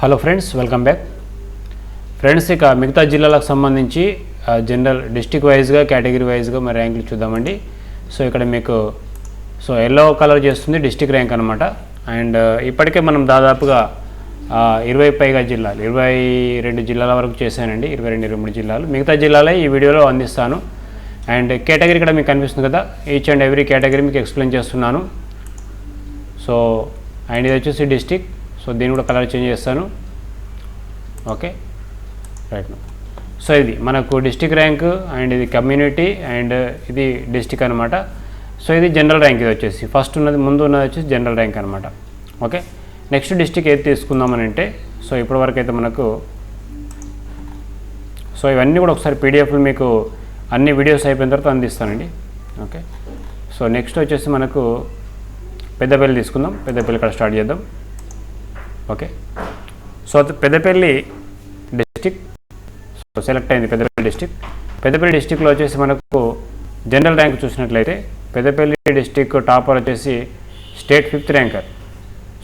Hello friends welcome back friends ఇక మిగతా జిల్లాలకు సంబంధించి జనరల్ డిస్టిక్ వైజ్గా కేటగిరీ వైజ్గా మరి ర్యాంకులు చూద్దామండి. సో ఇక్కడ మీకు సో ఎల్లో కలర్ చేస్తుంది డిస్టిక్ ర్యాంక్ అనమాట అండ్ ఇప్పటికే మనం దాదాపుగా ఇరవై పైగా జిల్లాలు ఇరవై రెండు జిల్లాల వరకు చేశానండి ఇరవై రెండు ఇరవై మూడు జిల్లాలు. మిగతా జిల్లాలే ఈ వీడియోలో అందిస్తాను. అండ్ కేటగిరీ ఇక్కడ మీకు కనిపిస్తుంది కదా ఈచ్ అండ్ ఎవ్రీ కేటగిరీ మీకు ఎక్స్ప్లెయిన్ చేస్తున్నాను. సో అండ్ ఇది వచ్చేసి డిస్టిక్ సో దీన్ని కూడా కలర్ చేంజ్ చేస్తాను. ఓకే. రైట్. సో ఇది మనకు డిస్టిక్ ర్యాంక్ అండ్ ఇది కమ్యూనిటీ అండ్ ఇది డిస్టిక్ అనమాట సో ఇది జనరల్ ర్యాంక్ ఇది వచ్చేసి. ఫస్ట్ ఉన్నది ముందు ఉన్నది వచ్చేసి జనరల్ ర్యాంక్ అనమాట ఓకే. నెక్స్ట్ డిస్టిక్ ఏది తీసుకుందామని అంటే సో ఇప్పటివరకు అయితే మనకు సో ఇవన్నీ కూడా ఒకసారి పీడిఎఫ్లు మీకు అన్ని వీడియోస్ అయిపోయిన తర్వాత అందిస్తానండి. ఓకే. సో నెక్స్ట్ వచ్చేసి మనకు పెద్దపల్లి తీసుకుందాం. పెద్దపల్లి ఇక్కడ స్టార్ట్ చేద్దాం. Okay. So Peddapalli district. So select అయింది పెద్దపల్లి డిస్టిక్. పెద్దపల్లి డిస్టిక్లో వచ్చేసి మనకు జనరల్ ర్యాంక్ చూసినట్లయితే పెద్దపల్లి డిస్టిక్ టాపర్ వచ్చేసి state fifth ranker.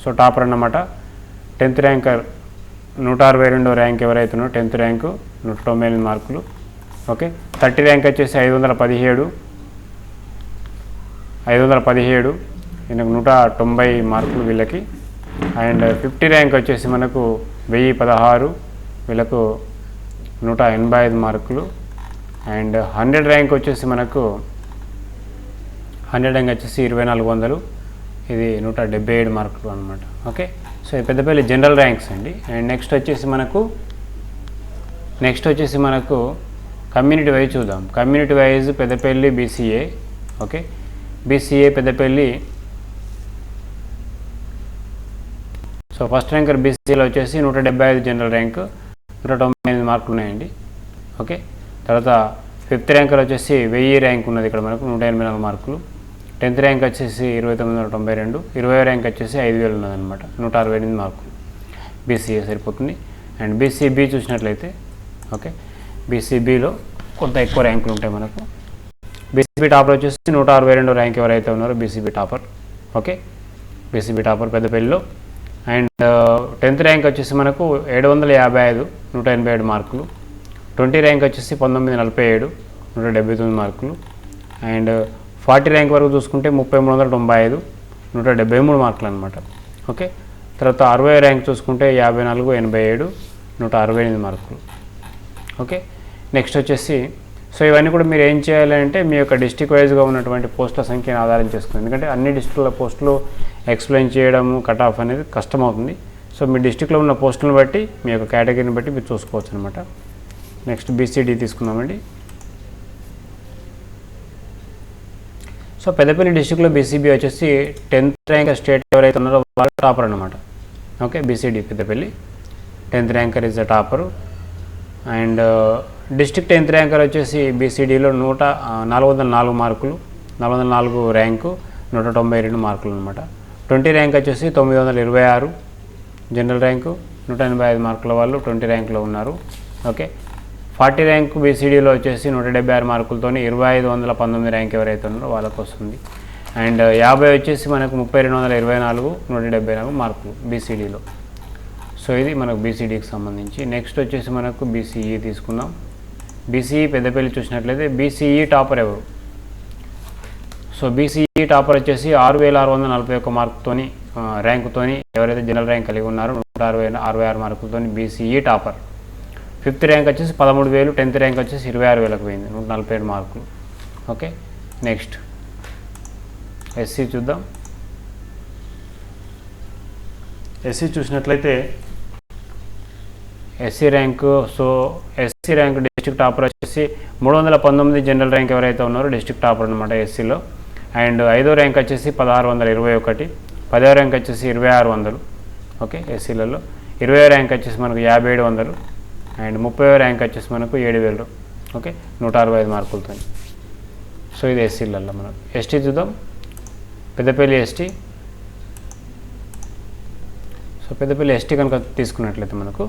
So topper అన్నమాట. టెన్త్ ర్యాంకర్ నూట అరవై రెండో ర్యాంక్ ఎవరైతున్నారో టెన్త్ ర్యాంకు నూట తొంభై ఎనిమిది మార్కులు. ఓకే. థర్టీ ర్యాంక్ వచ్చేసి ఐదు వందల పదిహేడు. ఐదు వందల పదిహేడు. ఈయనకు నూట తొంభై మార్కులు వీళ్ళకి. అండ్ ఫిఫ్టీ ర్యాంక్ వచ్చేసి మనకు వెయ్యి పదహారు వీళ్ళకు నూట ఎనభై ఐదు మార్కులు. అండ్ హండ్రెడ్ ర్యాంక్ వచ్చేసి మనకు హండ్రెడ్ ర్యాంక్ వచ్చేసి ఇరవై నాలుగు వందలు. ఇది నూట డెబ్బై ఏడు మార్కులు అనమాట okay? So Peddapalli general ranks అండి. అండ్ నెక్స్ట్ వచ్చేసి మనకు నెక్స్ట్ వచ్చేసి మనకు కమ్యూనిటీ వైజ్ చూద్దాం. Community wise Peddapalli BCA. Okay? BCA Peddapalli so first ranker బీసీలో వచ్చేసి నూట డెబ్బై ఐదు జనరల్ ర్యాంక్ నూట తొంభై ఎనిమిది మార్కులు ఉన్నాయండి. ఓకే? తర్వాత ఫిఫ్త్ ర్యాంకర్ వచ్చేసి వెయ్యి ర్యాంక్ ఉన్నది ఇక్కడ మనకు నూట ఎనభై నాలుగు మార్కులు. టెన్త్ ర్యాంక్ వచ్చేసి ఇరవై తొమ్మిది వందల తొంభై రెండు ఇరవై ర్యాంక్ వచ్చేసి ఐదు వేలు ఉన్నదనమాట నూట అరవై ఎనిమిది మార్కులు. బీసీఏ సరిపోతుంది? అండ్ బీసీబీ చూసినట్లయితే ఓకే? బీసీబీలో కొంత ఎక్కువ ర్యాంకులు ఉంటాయి మనకు. బీసీబీ టాపర్ వచ్చేసి నూట అరవై రెండు ర్యాంక్ ఎవరైతే ఉన్నారో BCB topper okay? BCB topper పెద్దపల్లిలో అండ్ టెన్త్ ర్యాంక్ వచ్చేసి మనకు ఏడు వందల యాభై ఐదు నూట ఎనభై ఏడు మార్కులు. ట్వంటీ ర్యాంక్ వచ్చేసి పంతొమ్మిది నలభై ఏడు నూట డెబ్బై తొమ్మిది మార్కులు. అండ్ ఫార్టీ ర్యాంక్ వరకు చూసుకుంటే ముప్పై మూడు వందల తొంభై ఐదు నూట డెబ్బై మూడు మార్కులు అనమాట ఓకే? తర్వాత అరవై ర్యాంక్ చూసుకుంటే యాభై నాలుగు ఎనభై ఏడు నూట అరవై ఎనిమిది మార్కులు. ఓకే? నెక్స్ట్ వచ్చేసి సో ఇవన్నీ కూడా మీరు ఏం చేయాలంటే మీ యొక్క డిస్టిక్ వైజ్గా ఉన్నటువంటి పోస్టుల సంఖ్యను ఆధారం చేసుకుని ఎందుకంటే అన్ని డిస్టిక్ల పోస్టులు ఎక్స్ప్లెయిన్ చేయడం కట్ ఆఫ్ అనేది కష్టమవుతుంది. సో మీ డిస్టిక్లో ఉన్న పోస్టులను బట్టి మీ యొక్క కేటగిరీని బట్టి మీరు చూసుకోవచ్చు అనమాట నెక్స్ట్ బీసీడీ తీసుకుందామండి. సో పెద్దపల్లి డిస్టిక్లో బీసీబీ వచ్చేసి టెన్త్ ర్యాంక్ స్టేట్ ఎవరైతే ఉన్నారో వాళ్ళు టాపర్ అనమాట. Okay BCD Peddapalli. Tenth ranker is the topper. And district tenth ranker వచ్చేసి బీసీడీలో నూట నాలుగు వందల నాలుగు మార్కులు నాలుగు వందల నాలుగు ర్యాంకు నూట తొంభై రెండు మార్కులు అనమాట. ట్వంటీ ర్యాంక్ వచ్చేసి తొమ్మిది వందల ఇరవై ఆరు జనరల్ ర్యాంకు నూట ఎనభై ఐదు మార్కుల వాళ్ళు ట్వంటీ ర్యాంకులో ఉన్నారు. ఓకే. ఫార్టీ ర్యాంక్ బీసీడీలో వచ్చేసి నూట డెబ్బై ఆరు మార్కులతో ఇరవై ఐదు వందల పంతొమ్మిది ర్యాంక్ ఎవరైతే ఉన్నారో వాళ్ళకి వస్తుంది. అండ్ యాభై వచ్చేసి మనకు ముప్పై రెండు వందల ఇరవై నాలుగు నూట డెబ్బై నాలుగు మార్కులు బీసీడీలో సో ఇది మనకు బీసీడీకి సంబంధించి. నెక్స్ట్ వచ్చేసి మనకు బీసీఈ తీసుకుందాం. బీసీఈ పెద్దపల్లి చూసినట్లయితే బీసీఈ టాపర్ ఎవరు? సో బీసీఈ టాపర్ వచ్చేసి ఆరు వేల ఆరు వందల నలభై ఒక్క మార్కుతోని ఆ, ర్యాంకుతోని ఎవరైతే జనరల్ ర్యాంక్ కలిగి ఉన్నారో నూట అరవై అరవై ఆరు మార్కులతోని బీసీఈ టాపర్. ఫిఫ్త్ ర్యాంక్ వచ్చేసి పదమూడు వేలు టెన్త్ ర్యాంక్ వచ్చేసి ఇరవై ఆరు వేలకు పోయింది నూట నలభై ఏడు మార్కులు. Okay next. ఎస్సీ చూద్దాం. ఎస్సీ చూసినట్లయితే SC rank so SC rank district topper వచ్చేసి మూడు వందల పంతొమ్మిది జనరల్ ర్యాంక్ ఎవరైతే ఉన్నారో డిస్ట్రిక్ట్ టాపర్ అనమాట ఎస్సీలో అండ్ ఐదో ర్యాంక్ వచ్చేసి పదహారు వందల ఇరవై ఒకటి పదో ర్యాంక్ వచ్చేసి ఇరవై ఆరు వందలు ఓకే ఎస్సీలలో. ఇరవై ర్యాంక్ వచ్చేసి మనకు యాభై ఏడు వందలు అండ్ ముప్పై ర్యాంక్ వచ్చేసి మనకు ఏడు వేలు ఓకే నూట అరవై ఐదు మార్కులతో సో ఇది ఎస్సీలలో మనం. ఎస్టీ చూద్దాం. Peddapalli ST. So Peddapalli ST కనుక తీసుకున్నట్లయితే మనకు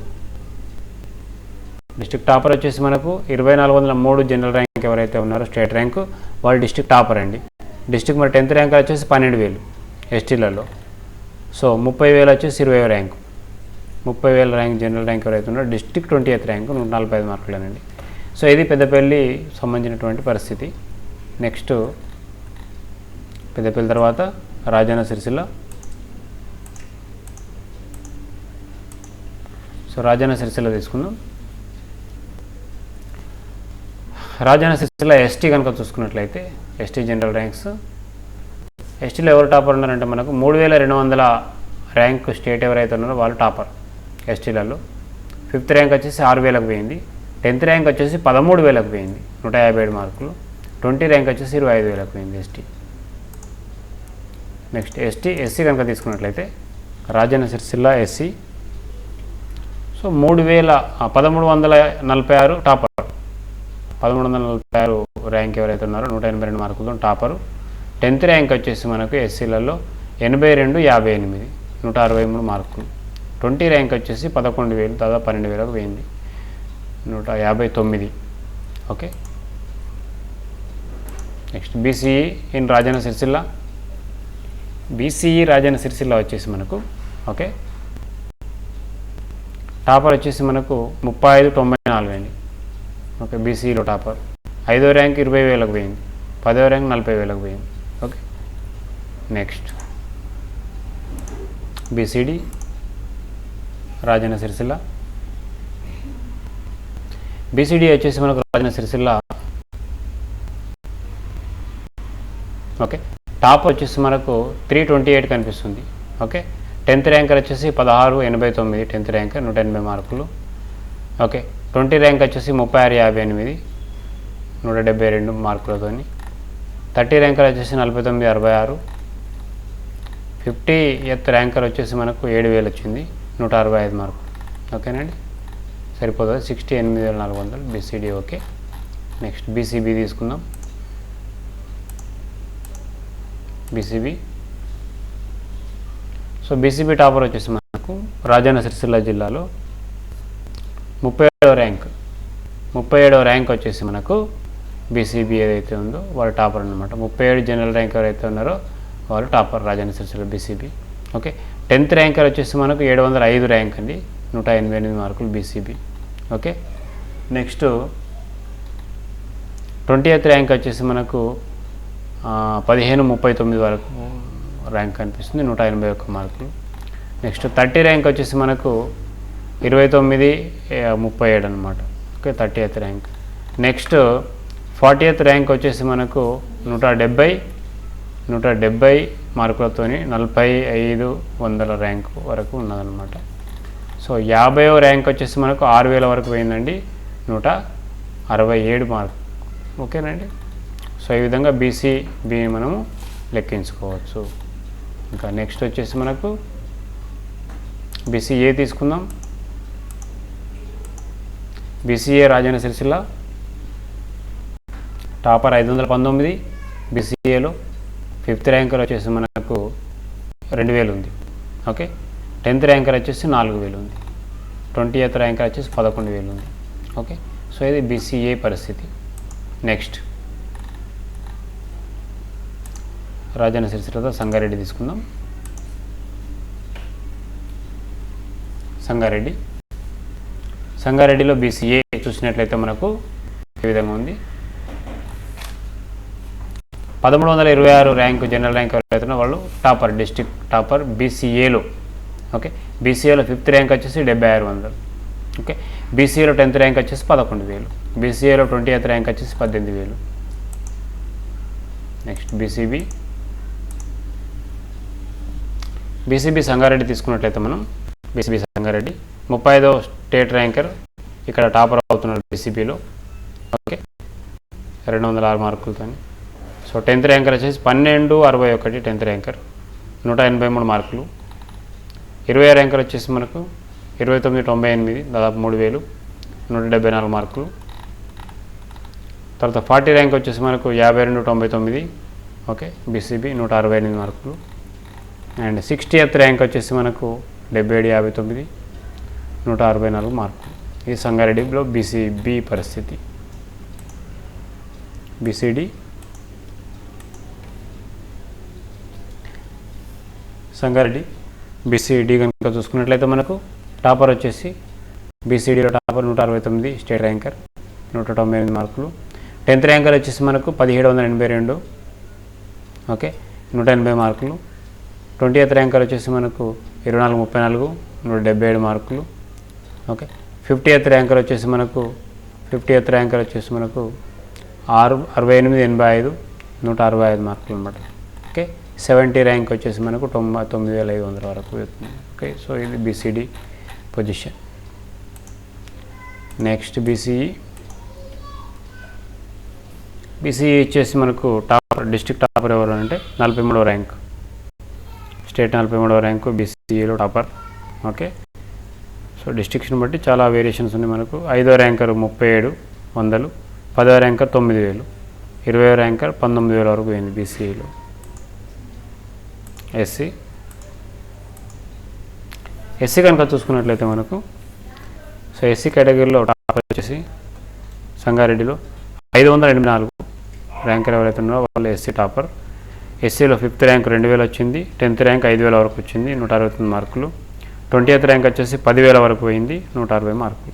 డిస్టిక్ టాపర్ వచ్చేసి మనకు ఇరవై నాలుగు వందల మూడు జనరల్ ర్యాంక్ ఎవరైతే ఉన్నారో స్టేట్ ర్యాంకు వాళ్ళు డిస్టిక్ టాపర్ అండి. డిస్టిక్ మరి టెన్త్ ర్యాంక్ వచ్చేసి పన్నెండు వేలు ఎస్టీలలో. సో ముప్పై వేలు వచ్చేసి ఇరవై ర్యాంకు. ముప్పై వేల ర్యాంక్ జనరల్ ర్యాంక్ ఎవరైతే ఉన్నారో డిస్టిక్ ట్వంటీ ఎయిత్ ర్యాంకు నూట నలభై ఐదు మార్కులేనండి సో ఇది పెద్దపల్లి సంబంధించినటువంటి పరిస్థితి. నెక్స్ట్ పెద్దపల్లి తర్వాత రాజన్న సిరిసిల్ల. సో రాజన్న సిరిసిల్ల తీసుకుందాం. రాజన్న సిరిసిల్ల ఎస్టీ కనుక చూసుకున్నట్లయితే ఎస్టీ జనరల్ ర్యాంక్స్ ఎస్టీలో ఎవరు టాపర్ ఉన్నారంటే మనకు మూడు వేల రెండు వందల ర్యాంక్ స్టేట్ ఎవరైతే ఉన్నారో వాళ్ళు టాపర్ ఎస్టీలలో ఫిఫ్త్ ర్యాంక్ వచ్చేసి ఆరు వేలకు పోయింది. టెన్త్ ర్యాంక్ వచ్చేసి పదమూడు వేలకు పోయింది. నూట యాభై ఏడు మార్కులు. ట్వంటీ ర్యాంక్ వచ్చేసి ఇరవై ఐదు వేలకు పోయింది ఎస్టీ నెక్స్ట్ ఎస్టీ ఎస్సీ కనుక తీసుకున్నట్లయితే రాజన్న సిరిసిల్ల ఎస్సీ సో మూడు వేల పదమూడు వందల నలభై ఆరు టాపర్ పదమూడు వందల నలభై ఆరు ర్యాంక్ ఎవరైతే ఉన్నారో నూట ఎనభై రెండు మార్కులతో టాపరు. టెన్త్ ర్యాంక్ వచ్చేసి మనకు ఎస్సీలలో ఎనభై రెండు యాభై ఎనిమిది నూట అరవై మూడు మార్కులు. ట్వంటీ ర్యాంక్ వచ్చేసి పదకొండు వేలు దాదాపు పన్నెండు వేలకు పోయింది. నూట యాభై తొమ్మిది. Okay. Next BCE in Rajanna Sircilla. BCE Rajanna Sircilla వచ్చేసి మనకు ఓకే. టాపర్ వచ్చేసి మనకు ముప్పై ఐదు తొంభై నాలుగు అండి ఓకే బీసీలో టాపర్. ఐదో ర్యాంక్ ఇరవై వేలకు పోయింది. పదో ర్యాంక్ నలభై వేలకు పోయింది. Okay. Next. BCD Rajanna Sircilla. BCD వచ్చేసి మనకు రాజన్న సిరిసిల్ల. ఓకే. టాప్ వచ్చేసి మనకు త్రీ ట్వంటీ ఎయిట్ కనిపిస్తుంది. ఓకే. టెన్త్ ర్యాంకర్ వచ్చేసి పదహారు ఎనభై తొమ్మిది. టెన్త్ ర్యాంకర్ నూట ఎనభై మార్కులు. ఓకే. ట్వంటీ ర్యాంక్ వచ్చేసి ముప్పై ఆరు యాభై ఎనిమిది నూట డెబ్బై రెండు మార్కులతోని. థర్టీ ర్యాంకర్ వచ్చేసి నలభై తొమ్మిది అరవై ఆరు. ఫిఫ్టీ ఎత్ ర్యాంకర్ వచ్చేసి మనకు ఏడు వేలు వచ్చింది నూట అరవై ఐదు మార్కులు ఓకేనండి? సరిపోతుంది. సిక్స్టీ ఎనిమిది వేల నాలుగు వందలు బీసీడీ ఓకే. నెక్స్ట్ బీసీబీ తీసుకుందాం. బీసీబీ. సో బీసీబీ టాపర్ వచ్చేసి మనకు రాజన్న సిరిసిల్ల జిల్లాలో ముప్పై ఏడవ ర్యాంక్. ముప్పై ఏడవ ర్యాంక్ వచ్చేసి మనకు బీసీబీ ఏదైతే ఉందో వాళ్ళు టాపర్ అనమాట ముప్పై ఏడు జనరల్ ర్యాంక్ ఎవరైతే ఉన్నారో వాళ్ళు topper Rajanna Sircilla BCB. Okay? Tenth ranker వచ్చేసి మనకు ఏడు వందల ఐదు ర్యాంక్ అండి. నూట ఎనభై ఎనిమిది మార్కులు BCB. Okay? Next twenty eighth rank వచ్చేసి మనకు పదిహేను ముప్పై తొమ్మిది వరకు ర్యాంక్ కనిపిస్తుంది. నూట ఎనభై ఒక్క మార్కులు. నెక్స్ట్ థర్టీ ర్యాంక్ వచ్చేసి మనకు ఇరవై తొమ్మిది ముప్పై ఏడు అనమాట okay thirty eighth rank. Next forty eighth rank వచ్చేసి మనకు నూట డెబ్బై నూట డెబ్బై మార్కులతోని నలభై ఐదు వందల ర్యాంక్ వరకు ఉన్నదన్నమాట. సో యాభైవ ర్యాంక్ వచ్చేసి మనకు ఆరు వేల వరకు పోయిందండి నూట అరవై ఏడు మార్క్. ఓకేనండి? సో ఈ విధంగా బీసీ బి మనము లెక్కించుకోవచ్చు. ఇంకా నెక్స్ట్ వచ్చేసి మనకు బీసీఏ తీసుకుందాం? బీసీఏ రాజైన సిరిసిల్ల. టాపర్ ఐదు వందల పంతొమ్మిది బీసీఏలో ఫిఫ్త్ ర్యాంకర్ వచ్చేసి మనకు రెండు వేలు ఉంది. ఓకే? టెన్త్ ర్యాంకర్ వచ్చేసి నాలుగు వేలు ఉంది. ట్వంటీ ఎయిత్ ర్యాంకర్ వచ్చేసి పదకొండు వేలు ఉంది. ఓకే? సో ఇది బీసీఏ పరిస్థితి. నెక్స్ట్. రాజన్న సిరిసిల్లతో సంగారెడ్డి తీసుకుందాం. సంగారెడ్డి. సంగారెడ్డిలో బీసీఏ చూసినట్లయితే మనకు ఏ విధంగా ఉంది. పదమూడు వందల ఇరవై ఆరు ర్యాంకు జనరల్ ర్యాంక్ ఎవరైతున్నా వాళ్ళు టాపర్ డిస్టిక్ టాపర్ బీసీఏలో ఓకే? బీసీఏలో ఫిఫ్త్ ర్యాంక్ వచ్చేసి డెబ్బై ఆరు వందలు ఓకే? బీసీఏలో టెన్త్ ర్యాంక్ వచ్చేసి పదకొండు వేలు బీసీఏలో ట్వంటీ ఎయిత్ ర్యాంక్ వచ్చేసి పద్దెనిమిది వేలు. నెక్స్ట్ బీసీబీ బీసీబీ సంగారెడ్డి తీసుకున్నట్లయితే మనం బీసీబీ సంగారెడ్డి. ముప్పై ఐదో స్టేట్ ర్యాంకర్ ఇక్కడ టాపర్ అవుతున్నారు బీసీబీలో ఓకే. రెండు వందల ఆరు మార్కులతో సో టెన్త్ ర్యాంకర్ వచ్చేసి పన్నెండు అరవై ఒకటి టెన్త్ ర్యాంకర్. నూట ఎనభై మూడు మార్కులు. ఇరవై ర్యాంకర్ వచ్చేసి మనకు ఇరవై తొమ్మిది తొంభై ఎనిమిది దాదాపు మూడు వేలు. నూట డెబ్బై నాలుగు మార్కులు. తర్వాత ఫార్టీ ర్యాంక్ వచ్చేసి మనకు యాభై రెండు తొంభై తొమ్మిది. ఓకే. బీసీబీ నూట అరవై ఎనిమిది మార్కులు. అండ్ సిక్స్టీ ఎత్ ర్యాంక్ వచ్చేసి మనకు డెబ్బై ఏడు యాభై తొమ్మిది నూట అరవై నాలుగు మార్కులు. ఇది సంగారెడ్డిలో బీసీబీ పరిస్థితి. బీసీడి. సంగారెడ్డి. బీసీడీ కనుక చూసుకున్నట్లయితే మనకు టాపర్ వచ్చేసి బీసీడీలో టాపర్ నూట అరవై తొమ్మిది స్టేట్ ర్యాంకర్ నూట తొంభై ఎనిమిది మార్కులు. టెన్త్ ర్యాంకర్ వచ్చేసి మనకు పదిహేడు వందల ఎనభై రెండు. ఓకే నూట ఎనభై మార్కులు. ట్వంటీ ఎయిత్ ర్యాంకర్ వచ్చేసి మనకు ఇరవై నాలుగు ముప్పై నాలుగు నూట డెబ్బై ఏడు మార్కులు. ఓకే. ఫిఫ్టీ ఎయిత్ ర్యాంకర్ వచ్చేసి మనకు ఫిఫ్టీ ఎయిత్ ర్యాంకర్ వచ్చేసి మనకు ఆరు అరవై ఎనిమిది ఎనభై ఐదు నూట అరవై ఐదు మార్కులు అనమాట ఓకే. సెవెంటీ ర్యాంక్ వచ్చేసి మనకు తొంభై తొమ్మిది వేల ఐదు వందల వరకు వెళ్తుంది. ఓకే. సో ఇది BCD position. Next BCE. BCE వచ్చేసి మనకు టాపర్ డిస్ట్రిక్ట్ టాపర్ ఎవరు అంటే నలభై మూడవ ర్యాంక్. స్టేట్ నలభై మూడవ ర్యాంకు బీసీఈలో టాపర్. ఓకే. సో డిస్ట్రిక్ట్స్ని బట్టి చాలా వేరియేషన్స్ ఉన్నాయి మనకు. ఐదో ర్యాంకర్ ముప్పై ఏడు వందలు పదో ర్యాంకర్ తొమ్మిది వేలు ఇరవై ర్యాంకర్ పంతొమ్మిది వేల వరకు పోయింది బీసీఈలో ఎస్సీ ఎస్సీ కనుక చూసుకున్నట్లయితే మనకు సో ఎస్సీ కేటగిరీలో టాపర్ వచ్చేసి సంగారెడ్డిలో ఐదు వందల ఎనిమిది నాలుగు ర్యాంకర్ ఎవరైతే ఉన్నారో వాళ్ళు ఎస్సీ టాపర్. ఎస్సీలో ఫిఫ్త్ ర్యాంక్ రెండు వేలు వచ్చింది టెన్త్ ర్యాంక్ ఐదు వేల వరకు వచ్చింది నూట అరవై తొమ్మిది మార్కులు. ట్వంటీ ఎయిత్ ర్యాంక్ వచ్చేసి పదివేల వరకు పోయింది నూట అరవై మార్కులు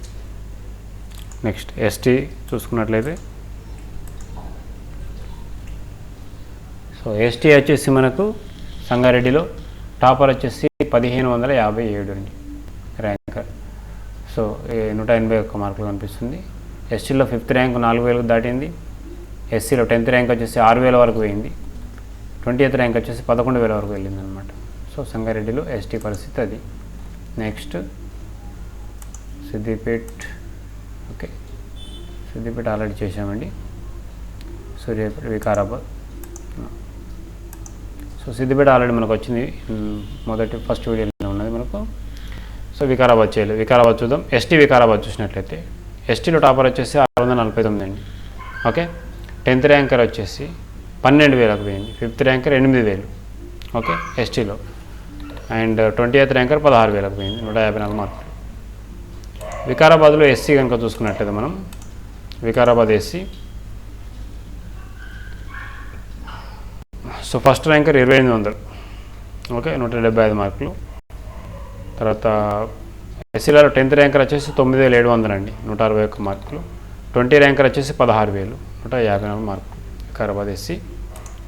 నెక్స్ట్ ఎస్టీ చూసుకున్నట్లయితే. సో ఎస్టీ వచ్చేసి మనకు సంగారెడ్డిలో టాపర్ వచ్చేసి పదిహేను వందల యాభై ఏడు అండి ర్యాంకర్ సో నూట ఎనభై ఒక్క మార్కులు కనిపిస్తుంది. ఎస్టీలో ఫిఫ్త్ ర్యాంక్ నాలుగు వేలకు దాటింది ఎస్సీలో టెన్త్ ర్యాంక్ వచ్చేసి ఆరు వేల వరకు పోయింది ట్వంటీ ఎయిత్ ర్యాంక్ వచ్చేసి పదకొండు వేల వరకు వెళ్ళింది అనమాట సో సంగారెడ్డిలో ఎస్టీ పరిస్థితి అది. Next Siddipet okay. Siddipet already చేసామండి సూర్యాపేట వికారాబాద్. సో సిద్దిపేట ఆల్రెడీ మనకు వచ్చింది. మొదటి ఫస్ట్ వీడియోలో ఉన్నది మనకు. సో వికారాబాద్ చేయలేదు వికారాబాద్ చూద్దాం. ఎస్టీ వికారాబాద్ చూసినట్లయితే ఎస్టీలో టాపర్ వచ్చేసి ఆరు వందల నలభై తొమ్మిది అండి. ఓకే. టెన్త్ ర్యాంకర్ వచ్చేసి పన్నెండు వేలకు పోయింది. ఫిఫ్త్ ర్యాంకర్ ఎనిమిది వేలు. ఓకే ఎస్టీలో. అండ్ ట్వంటీ ఎయిత్ ర్యాంకర్ పదహారు వేలకు పోయింది. నూట యాభై నాలుగు మార్కులు. వికారాబాద్లో ఎస్సీ కనుక చూసుకున్నట్లయితే మనం Vikarabad SC. So first ranker ఇరవై ఎనిమిది వందలు. ఓకే నూట డెబ్బై ఐదు మార్కులు. తర్వాత ఎస్సీలలో టెన్త్ ర్యాంకర్ వచ్చేసి తొమ్మిది వేల ఏడు వందలండి అండి. నూట అరవై ఒక్క మార్కులు. ట్వంటీ ర్యాంకర్ వచ్చేసి పదహారు వేలు. నూట యాభై నాలుగు మార్కులు. Vikarabad SC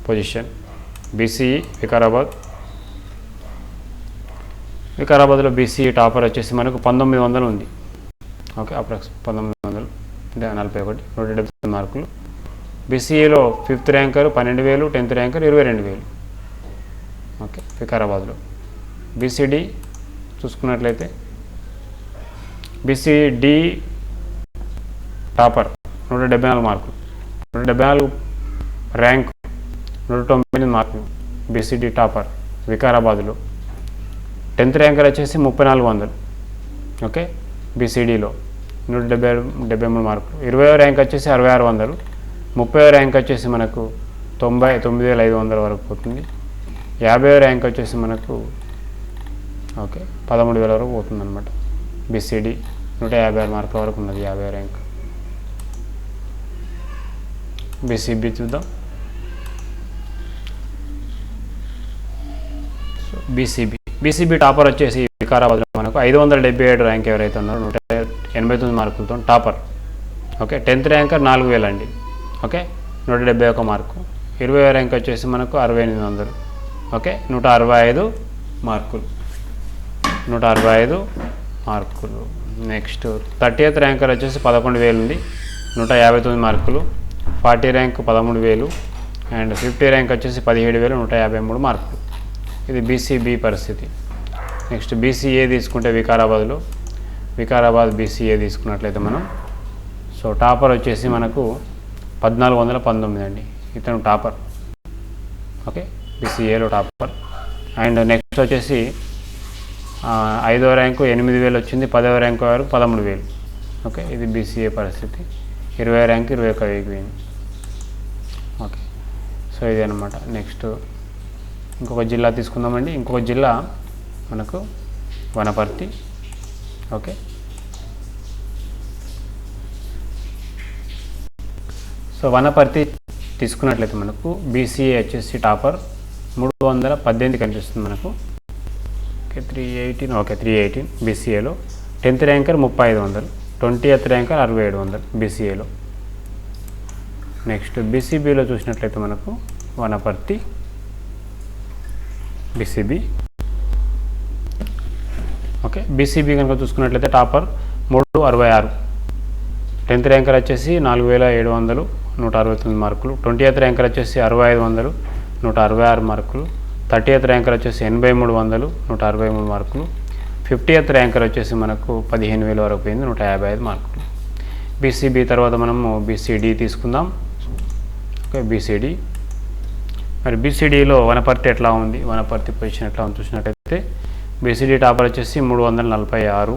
position. BCE Vikarabad. వికారాబాద్లో BCE topper వచ్చేసి మనకు పంతొమ్మిది వందలు ఉంది. ఓకే అప్రాక్స్ పంతొమ్మిది వందలు. అంటే నలభై ఒకటి నూట డెబ్బై మార్కులు. బీసీఈలో ఫిఫ్త్ ర్యాంకర్ పన్నెండు వేలు టెన్త్ ర్యాంకర్ ఇరవై రెండు వేలు. ఓకే వికారాబాద్లో. బీసీడి చూసుకున్నట్లయితే బీసీడి టాపర్ నూట డెబ్బై నాలుగు మార్కులు. నూట డెబ్బై నాలుగు ర్యాంక్ నూట తొంభై మార్కులు. బీసీడీ టాపర్ వికారాబాద్లో. టెన్త్ ర్యాంకర్ వచ్చేసి ముప్పై నాలుగు వందలు. ఓకే? బీసీడీలో నూట డెబ్బై డెబ్బై మూడు మార్కులు. ఇరవై ర్యాంక్ వచ్చేసి అరవై ఆరు వందలు. ముప్పై ర్యాంక్ వచ్చేసి మనకు తొంభై తొమ్మిది వేల ఐదు వందల వరకు పోతుంది. యాభై ర్యాంక్ వచ్చేసి మనకు ఓకే పదమూడు వేల వరకు పోతుంది అనమాట బీసీడీ నూట యాభై ఆరు మార్కుల వరకు ఉన్నది యాభై ర్యాంక్. బీసీబీ చూద్దాం. బీసీబీ. బీసీబీ టాపర్ వచ్చేసి వికారాబాద్లో మనకు ఐదు వందల డెబ్బై ఏడు ర్యాంక్ ఎవరైతే ఉన్నారో నూట ఎనభై తొమ్మిది మార్కులతో టాపర్. ఓకే టెన్త్ ర్యాంకర్ నాలుగు వేలు అండి ఓకే నూట డెబ్బై ఒక మార్కు. ఇరవై ర్యాంక్ వచ్చేసి మనకు అరవై ఎనిమిది వందలు. ఓకే నూట అరవై ఐదు మార్కులు. నూట అరవై ఐదు మార్కులు. నెక్స్ట్ థర్టీ ఎయిత్ ర్యాంకర్ వచ్చేసి పదకొండు వేలు ఉంది నూట యాభై తొమ్మిది మార్కులు. ఫార్టీ ర్యాంక్ పదమూడు వేలు. అండ్ ఫిఫ్టీ ర్యాంక్ వచ్చేసి పదిహేడు వేలు నూట యాభై మూడు మార్కులు. ఇది బీసీబీ పరిస్థితి. నెక్స్ట్ బీసీఏ తీసుకుంటే వికారాబాద్లో. వికారాబాద్ బీసీఏ తీసుకున్నట్లయితే మనం. సో టాపర్ వచ్చేసి మనకు పద్నాలుగు వందల పంతొమ్మిది అండి. ఇతను టాపర్. ఓకే? బీసీఏలో టాపర్. అండ్ నెక్స్ట్ వచ్చేసి ఐదో ర్యాంకు ఎనిమిది వేలు వచ్చింది పదవ ర్యాంకు వరకు పదమూడు వేలు. ఓకే? ఇది బీసీఏ పరిస్థితి. ఇరవై ర్యాంక్ ఇరవై ఒక వెయ్యి ఓకే? సో ఇది అనమాట నెక్స్ట్ ఇంకొక జిల్లా తీసుకుందామండి. ఇంకొక జిల్లా మనకు వనపర్తి. ఓకే. సో వనపర్తి తీసుకున్నట్లయితే మనకు బీసీఏ వచ్చేసి టాపర్ మూడు వందల పద్దెనిమిది కనిపిస్తుంది మనకు. Okay three eighteen okay three eighteen బీసీఏలో tenth ranker ముప్పై ఐదు వందలు. ట్వంటీ ఎత్ ర్యాంకర్ అరవై ఏడు వందలు బీసీఏలో నెక్స్ట్ బీసీబీలో చూసినట్లయితే మనకు వనపర్తి బీసీబీ ఓకే బీసీబీ కనుక చూసుకున్నట్లయితే టాపర్ మూడు అరవై ఆరు. టెన్త్ ర్యాంకర్ వచ్చేసి నాలుగు వేల ఏడు వందలు నూట అరవై తొమ్మిది మార్కులు. ట్వంటీ ఎయిత్ ర్యాంకర్ వచ్చేసి అరవై ఐదు వందలు నూట అరవై ఆరు మార్కులు. థర్టీ ఎయిత్ ర్యాంకర్ వచ్చేసి ఎనభై మూడు వందలు నూట అరవై మూడు మార్కులు. ఫిఫ్టీ ఎయిత్ ర్యాంకర్ వచ్చేసి మనకు పదిహేను వేల వరకు పోయింది నూట యాభై ఐదు మార్కులు. బీసీబీ తర్వాత మనము బీసీడీ తీసుకుందాం. ఓకే బీసీడీ మరి బీసీడీలో వనపర్తి ఎట్లా ఉంది? వనపర్తి పొజిషన్ ఎట్లా ఉంది చూసినట్టయితే బీసీడీ టాపర్ వచ్చేసి మూడు వందల నలభై ఆరు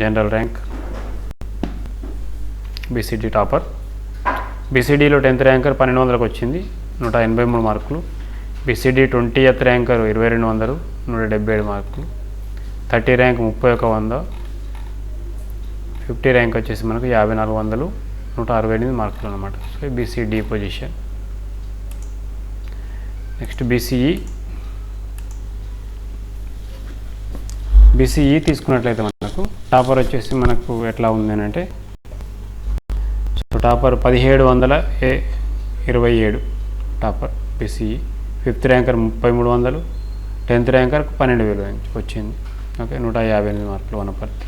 జనరల్ ర్యాంక్ బీసీడీ టాపర్ బీసీడీలో టెన్త్ ర్యాంకర్ పన్నెండు వందలకు వచ్చింది నూట ఎనభై మూడు మార్కులు. బీసీడీ ట్వంటీ ఎత్ ర్యాంకర్ ఇరవై రెండు వందలు నూట డెబ్బై ఏడు మార్కులు. థర్టీ ర్యాంక్ ముప్పై ఒక వంద. ఫిఫ్టీ ర్యాంక్ వచ్చేసి మనకు యాభై నాలుగు వందలు నూట అరవై ఎనిమిది మార్కులు అనమాట so BCD position next BCE. BCE తీసుకున్నట్లయితే మనకు టాపర్ వచ్చేసి మనకు ఎట్లా ఉంది అని అంటే సో టాపర్ పదిహేడు వందల ఏ ఇరవై ఏడు టాపర్ బీసీఈ. ఫిఫ్త్ ర్యాంకర్ ముప్పై మూడు వందలు టెన్త్ ర్యాంకర్ పన్నెండు వేలు వచ్చింది. ఓకే నూట యాభై ఎనిమిది మార్కులు వనపర్తి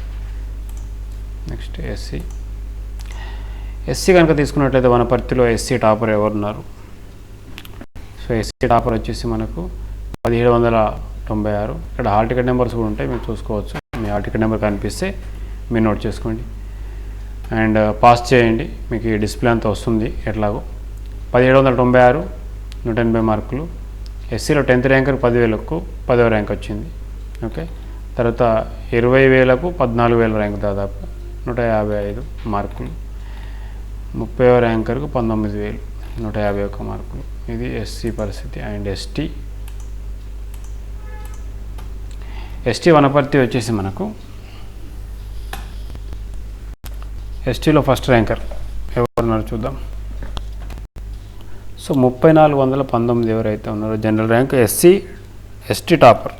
నెక్స్ట్ ఎస్సీ. ఎస్సీ కనుక తీసుకున్నట్లయితే వనపర్తిలో ఎస్సీ టాపర్ ఎవరున్నారు? సో ఎస్సీ టాపర్ వచ్చేసి మనకు పదిహేడు వందల తొంభై ఆరు. ఇక్కడ హాల్ టికెట్ నెంబర్స్ కూడా ఉంటాయి మీరు చూసుకోవచ్చు. మీ హాల్ టికెట్ నెంబర్ కనిపిస్తే మీరు నోట్ చేసుకోండి. అండ్ uh, పాస్ చేయండి. మీకు ఈ డిస్ప్లే అంతా వస్తుంది ఎట్లాగో. పదిహేడు వందల తొంభై ఆరు నూట ఎనభై మార్కులు. ఎస్సీలో టెన్త్ ర్యాంకర్ పదివేలకు పదవ ర్యాంక్ వచ్చింది. ఓకే? తర్వాత ఇరవై వేలకు పద్నాలుగు వేల ర్యాంక్ దాదాపు నూట యాభై ఐదు మార్కులు. ముప్పై ర్యాంకర్కు పంతొమ్మిది వేలు నూట యాభై ఒక్క మార్కులు. ఇది ఎస్సీ పరిస్థితి అండ్ ఎస్టీ ఎస్టీ వనపర్తి వచ్చేసి మనకు ఎస్టీలో ఫస్ట్ ర్యాంకర్ ఎవరున్నారు చూద్దాం. సో ముప్పై నాలుగు వందల పంతొమ్మిది ఎవరైతే ఉన్నారో general rank SC ST topper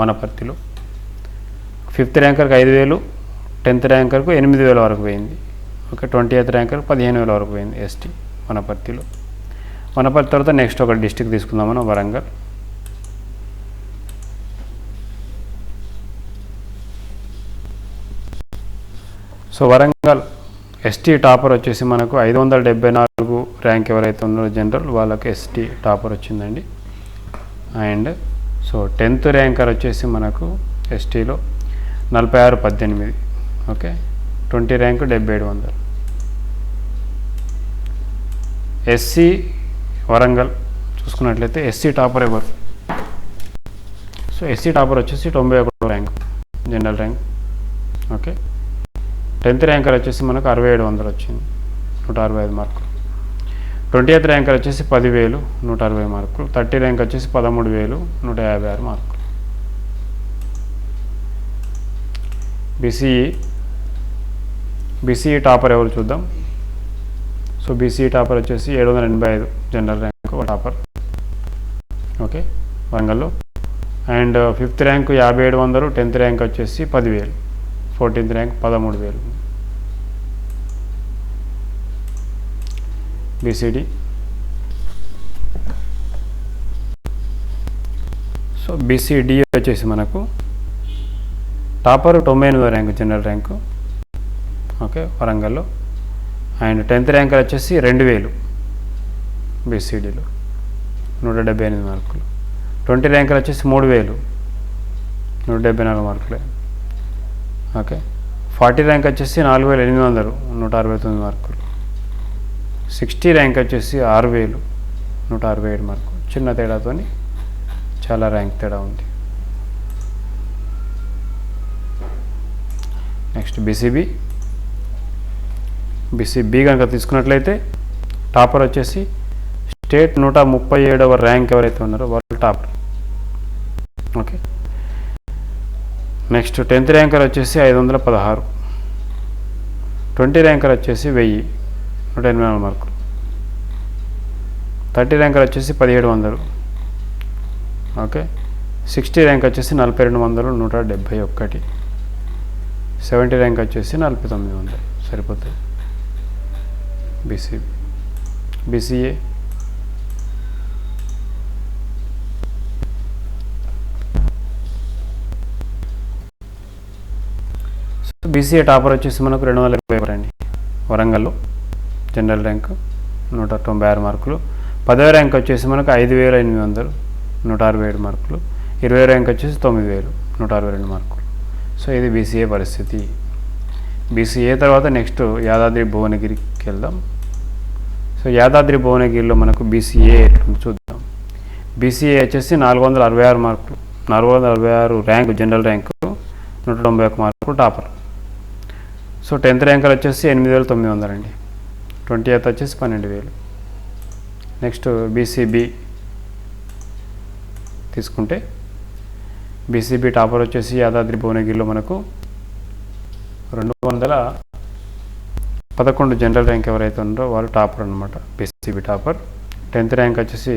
వనపర్తిలో. Fifth ర్యాంకర్కి ఐదు వేలు టెన్త్ ర్యాంకర్కు ఎనిమిది వేల వరకు పోయింది. ఓకే ట్వంటీ ఎయిత్ ర్యాంకర్ పదిహేను వేల వరకు పోయింది ఎస్టీ వనపర్తిలో. వనపర్తి తర్వాత నెక్స్ట్ ఒక డిస్టిక్ తీసుకుందాం మనం Warangal. So Warangal ST topper వచ్చేసి మనకు ఐదు వందల డెబ్బై నాలుగు ర్యాంక్ ఎవరైతే ఉన్నారో జనరల్ వాళ్ళకి ఎస్టీ టాపర్ వచ్చిందండి. అండ్ సో టెన్త్ ర్యాంకర్ వచ్చేసి మనకు ఎస్టీలో నలభై ఆరు పద్దెనిమిది. ఓకే? ట్వంటీ ర్యాంకు డెబ్బై ఏడు వందలు. ఎస్సీ వరంగల్ చూసుకున్నట్లయితే ఎస్సీ టాపర్ ఎవరు? సో ఎస్సీ టాపర్ వచ్చేసి తొంభై ఒకటో rank general rank. Okay. Tenth ranker వచ్చేసి మనకు అరవై ఏడు వందలు వచ్చింది నూట అరవై ఐదు మార్కులు. ట్వంటీ ఎయిత్ ర్యాంకర్ వచ్చేసి పదివేలు నూట అరవై మార్కులు. థర్టీ ర్యాంక్ వచ్చేసి పదమూడు వేలు నూట యాభై ఆరు మార్కులు. బీసీఈ బీసీఈ టాపర్ ఎవరు చూద్దాం? సో బీసీ టాపర్ వచ్చేసి ఏడు వందల ఎనభై ఐదు జనరల్ ర్యాంక్ టాపర్. ఓకే వరంగల్లో. అండ్ uh, ఫిఫ్త్ ర్యాంక్ యాభై ఏడు వందలు టెన్త్ ర్యాంక్ వచ్చేసి పదివేలు. ఫోర్టీన్త్ ర్యాంక్ పదమూడు వేలు. బీసీడీ. సో బీసీడీ వచ్చేసి మనకు టాపర్ తొంభై ఎనిమిదో ర్యాంకు జనరల్ ర్యాంకు. ఓకే వరంగల్లో. అండ్ టెన్త్ ర్యాంకర్ వచ్చేసి రెండు వేలు బీసీడీలో. నూట డెబ్బై ఎనిమిది మార్కులు. ట్వంటీ ర్యాంకర్ వచ్చేసి మూడు వేలు. నూట డెబ్బై నాలుగు మార్కులే. ఓకే. ఫార్టీ ర్యాంక్ వచ్చేసి నాలుగు వేల ఎనిమిది వందలు. నూట అరవై తొమ్మిది మార్కులు. సిక్స్టీ ర్యాంక్ వచ్చేసి ఆరు వేలు. నూట అరవై ఏడు మార్కులు. చిన్న తేడాతో చాలా ర్యాంక్ తేడా ఉంది. Next BCB. బీసీబీ కనుక తీసుకున్నట్లయితే టాపర్ వచ్చేసి స్టేట్ నూట ముప్పై ఏడవ ర్యాంక్ ఎవరైతే ఉన్నారో వాళ్ళు topper. Okay. Next tenth ranker వచ్చేసి ఐదు వందల పదహారు. ట్వంటీ ర్యాంకర్ వచ్చేసి వెయ్యి నూట ఎనభై నాలుగు మార్కులు. థర్టీ ర్యాంకర్ వచ్చేసి పదిహేడు వందలు. ఓకే. సిక్స్టీ ర్యాంక్ వచ్చేసి నలభై రెండు వందలు నూట డెబ్భై ఒక్కటి. సెవెంటీ ర్యాంక్ వచ్చేసి నలభై తొమ్మిది వందలు. సరిపోతుంది BC BCA. So BCA topper వచ్చేసి మనకు రెండు వందల ఇరవై ఒకటి అండి వరంగల్లో జనరల్ ర్యాంక్ నూట తొంభై ఆరు మార్కులు. పదవ ర్యాంక్ వచ్చేసి మనకు ఐదు వేల ఎనిమిది వందలు నూట అరవై ఏడు మార్కులు. ఇరవై ర్యాంక్ వచ్చేసి తొమ్మిది వేలు నూట అరవై రెండు మార్కులు. సో ఇది బీసీఏ పరిస్థితి. బీసీఏ తర్వాత నెక్స్ట్ యాదాద్రి భువనగిరికి వెళ్దాం సో యాదాద్రి భువనగిరిలో మనకు బీసీఏ ఎట్లుంది చూద్దాం. బీసీఏ వచ్చేసి నాలుగు వందల అరవై ఆరు మార్కులు. నాలుగు వందల అరవై ఆరు ర్యాంకు జనరల్ ర్యాంకు నూట తొంభై ఒక మార్కులు టాపర్. సో టెన్త్ ర్యాంకర్ వచ్చేసి ఎనిమిది వేల తొమ్మిది వందలు అండి. ట్వంటీ ఎయిత్ వచ్చేసి పన్నెండు వేలు. నెక్స్ట్ బీసీబీ తీసుకుంటే బీసీబీ టాపర్ వచ్చేసి యాదాద్రి భువనగిరిలో మనకు వందల పదకొండు జనరల్ ర్యాంక్ ఎవరైతే ఉన్నారో వాళ్ళు టాపర్ అనమాట బీసీబీ టాపర్. టెన్త్ ర్యాంక్ వచ్చేసి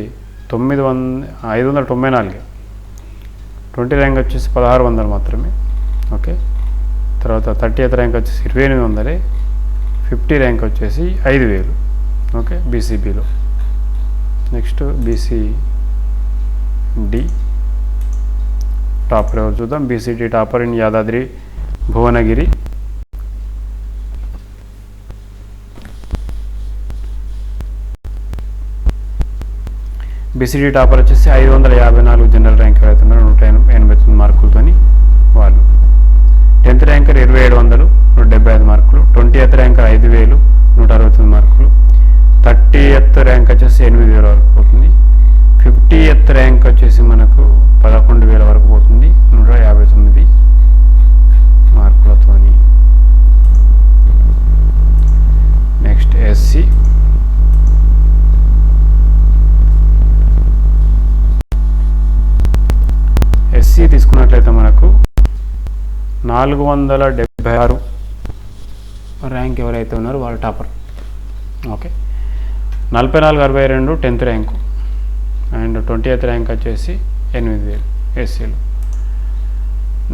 తొమ్మిది వంద ఐదు వందల తొంభై నాలుగు. ట్వంటీ ర్యాంక్ వచ్చేసి పదహారు వందలు మాత్రమే. ఓకే. తర్వాత థర్టీ ఎయిత్ ర్యాంక్ వచ్చేసి ఇరవై ఎనిమిది వందలే. ఫిఫ్టీ ర్యాంక్ వచ్చేసి ఐదు వేలు. ఓకే. బీసీబీలో. నెక్స్ట్ బీసీ డి టాపర్ ఎవరు చూద్దాం? BCD topper in Yadadri Bhuvanagiri. BCD topper వచ్చేసి ఐదు వందల యాభై నాలుగు జనరల్ ర్యాంక్ అవుతున్నారు నూట ఎనభై తొమ్మిది మార్కులతోని వాళ్ళు. టెన్త్ ర్యాంకర్ ఇరవై ఏడు వందలు నూట డెబ్బై ఐదు మార్కులు. ట్వంటీ ఎత్ ర్యాంకర్ ఐదు వేలు నూట అరవై తొమ్మిది మార్కులు. థర్టీ ఎత్ ర్యాంక్ వచ్చేసి ఎనిమిది వేల వరకు పోతుంది. ఫిఫ్టీ ఎత్ ర్యాంక్ వచ్చేసి మనకు పదకొండు వేల వరకు పోతుంది నూట యాభై తొమ్మిది మార్కులతోని. Next SC. ఎస్సీ తీసుకున్నట్లయితే మనకు నాలుగు వందల డెబ్బై ఆరు ర్యాంక్ ఎవరైతే ఉన్నారో వాళ్ళు టాపర్. ఓకే. నలభై నాలుగు అరవై రెండు tenth rank. And twenty eighth rank వచ్చేసి ఎనిమిది వేలు ఎస్సీలు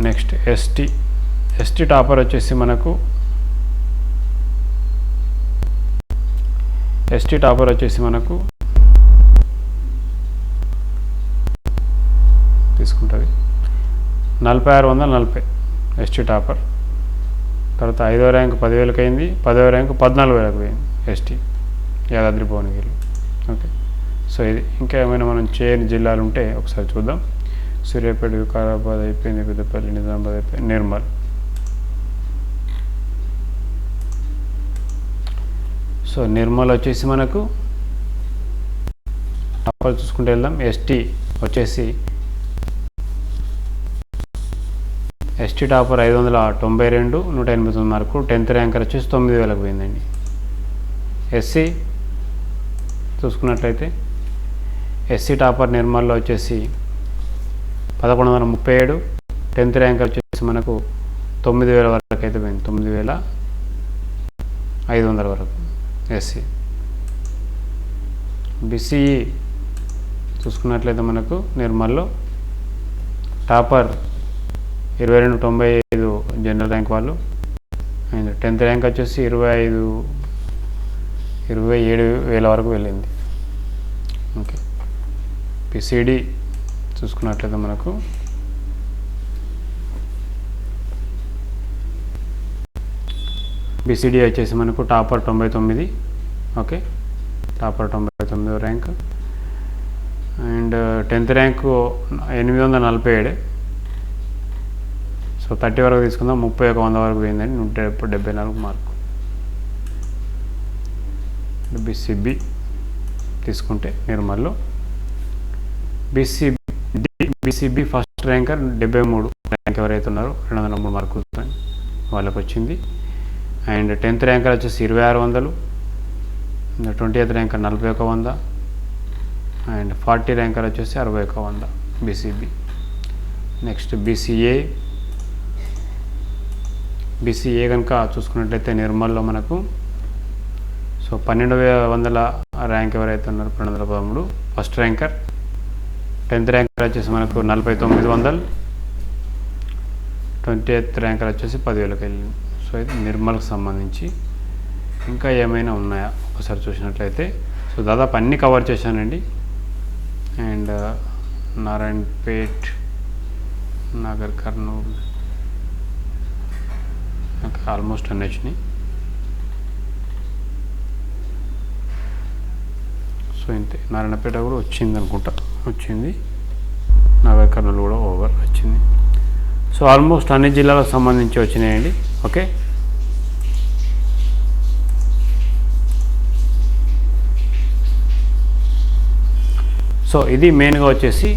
నెక్స్ట్ ఎస్టీ. ఎస్టీ టాపర్ వచ్చేసి మనకు ఎస్టీ టాపర్ వచ్చేసి మనకు తీసుకుంటుంది. నలభై ఆరు వందల నలభై. ఎస్టీ టాపర్ తర్వాత ఐదో ర్యాంక్ పదివేలకు అయింది పదవ ర్యాంకు పద్నాలుగు వేలకు పోయింది ST Yadadri Bhuvanagiri okay. So ఇది ఇంకా ఏమైనా మనం చేయని జిల్లాలు ఉంటే ఒకసారి చూద్దాం. సూర్యాపేట వికారాబాద్ అయిపోయింది పెద్దపల్లి నిజామాబాద్ అయిపోయింది నిర్మల్. సో నిర్మల్ వచ్చేసి మనకు టాపర్ చూసుకుంటే వెళ్దాం. ఎస్టీ వచ్చేసి ఎస్టీ టాపర్ ఐదు వందల తొంభై రెండు నూట ఎనభై తొమ్మిది మార్కు టెన్త్ ర్యాంకర్ వచ్చేసి తొమ్మిది వేలకు పోయిందండి. ఎస్సీ చూసుకున్నట్లయితే ఎస్సీ టాపర్ నిర్మల్లో వచ్చేసి పదకొండు వందల ముప్పై ఏడు టెన్త్ ర్యాంకర్ వచ్చేసి మనకు తొమ్మిది వేల వరకు అయితే పోయింది తొమ్మిది వేల ఐదు వందల వరకు ఎస్సీ. బీసీఈ చూసుకున్నట్లయితే మనకు నిర్మల్లో టాపర్ ఇరవై రెండు తొంభై ఐదు జనరల్ ర్యాంక్ వాళ్ళు. అండ్ టెన్త్ ర్యాంక్ వచ్చేసి ఇరవై ఐదు ఇరవై ఏడు వేల వరకు వెళ్ళింది. ఓకే. పిసిడి చూసుకున్నట్లయితే మనకు. బిసిడి వచ్చేసి మనకు టాపర్ తొంభై తొమ్మిది. ఓకే. టాపర్ తొంభై తొమ్మిదో ర్యాంక్. అండ్ టెన్త్ ర్యాంకు ఎనిమిది వందల నలభై ఏడు. సో థర్టీ వరకు తీసుకుందాం ముప్పై ఒక వంద వరకు పోయిందండి నూట డెబ్బై డెబ్బై నాలుగు మార్కు. బీసీబీ తీసుకుంటే నిర్మల్లో. బీసీబీ బీసీబీ ఫస్ట్ ర్యాంకర్ డెబ్బై మూడు. ర్యాంక్ ఎవరైతే ఉన్నారో రెండు వందల మూడు మార్కులు వాళ్ళకి వచ్చింది. అండ్ టెన్త్ ర్యాంకర్ వచ్చేసి ఇరవై ఆరు వందలు. ట్వంటీ ఎయిత్ ర్యాంకర్ నలభై ఒక వంద. అండ్ ఫార్టీ ర్యాంకర్ వచ్చేసి అరవై ఒక వంద బీసీబీ నెక్స్ట్ బీసీఏ బీసీఏ కనుక చూసుకున్నట్లయితే నిర్మల్లో మనకు. సో పన్నెండు వందల ర్యాంక్ ఎవరైతే ఉన్నారు పన్నెండు వందల పదమూడు ఫస్ట్ ర్యాంకర్. టెన్త్ ర్యాంకర్ వచ్చేసి మనకు నలభై తొమ్మిది వందలు. ట్వంటీ ఎయిత్ ర్యాంకర్ వచ్చేసి పదివేలకు వెళ్ళింది సో ఇది నిర్మల్కి సంబంధించి ఇంకా ఏమైనా ఉన్నాయా? ఒకసారి చూసినట్లయితే. సో దాదాపు అన్నీ కవర్ చేశానండి. అండ్ నారాయణపేట్ నగర్ కర్నూలు నాకు ఆల్మోస్ట్ అన్నీ వచ్చినాయి సో ఇంతే నారాయణపేట కూడా వచ్చింది అనుకుంటా. వచ్చింది. నగర్ కర్నూలు కూడా ఓవర్ వచ్చింది. సో ఆల్మోస్ట్ అన్ని జిల్లాలకు సంబంధించి వచ్చినాయండి. ఓకే? సో ఇది మెయిన్గా వచ్చేసి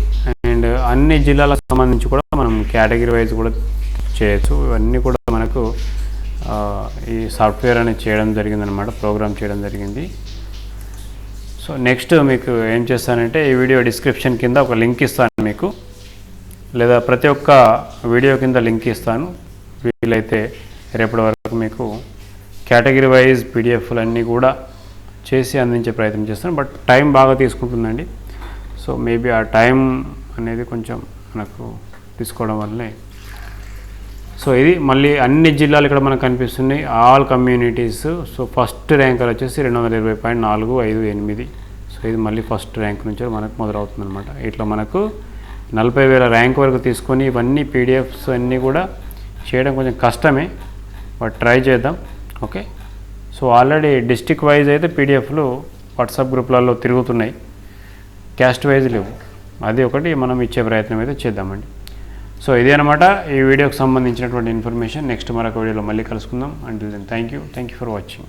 అండ్ అన్ని జిల్లాలకు సంబంధించి కూడా మనం కేటగిరీ వైజ్ కూడా చేయొచ్చు. ఇవన్నీ కూడా వరకు ఈ సాఫ్ట్వేర్ అనేది చేయడం జరిగిందనమాట ప్రోగ్రామ్ చేయడం జరిగింది. సో నెక్స్ట్ మీకు ఏం చేస్తానంటే ఈ వీడియో డిస్క్రిప్షన్ కింద ఒక లింక్ ఇస్తాను మీకు. లేదా ప్రతి ఒక్క వీడియో కింద లింక్ ఇస్తాను. వీలైతే రేపటి వరకు మీకు కేటగిరీ వైజ్ పీడిఎఫ్లు అన్నీ కూడా చేసి అందించే ప్రయత్నం చేస్తాను. బట్ టైం బాగా తీసుకుంటుందండి. సో మేబీ ఆ టైం అనేది కొంచెం మనకు తీసుకోవడం వల్లనే సో ఇది మళ్ళీ అన్ని జిల్లాలు ఇక్కడ మనకు కనిపిస్తున్నాయి. All communities so first ranker వచ్చేసి రెండు వందల ఇరవై పాయింట్ నాలుగు ఐదు ఎనిమిది. సో ఇది మళ్ళీ ఫస్ట్ ర్యాంక్ నుంచి మనకు మొదలవుతుంది అనమాట ఇట్లా మనకు నలభై వేల ర్యాంక్ వరకు తీసుకొని ఇవన్నీ పీడిఎఫ్స్ అన్నీ కూడా చేయడం కొంచెం కష్టమే. బట్ ట్రై చేద్దాం. Okay so already district wise అయితే పీడిఎఫ్లు వాట్సాప్ గ్రూప్లలో తిరుగుతున్నాయి. క్యాస్ట్ వైజ్ లేవు. అది ఒకటి మనం ఇచ్చే ప్రయత్నం అయితే చేద్దామండి. సో ఇదే అనమాట ఈ వీడియోకి సంబంధించినటువంటి ఇన్ఫర్మేషన్. నెక్స్ట్ మరొక వీడియోలో మళ్ళీ కలుసుకుందాం. And thank you thank you for watching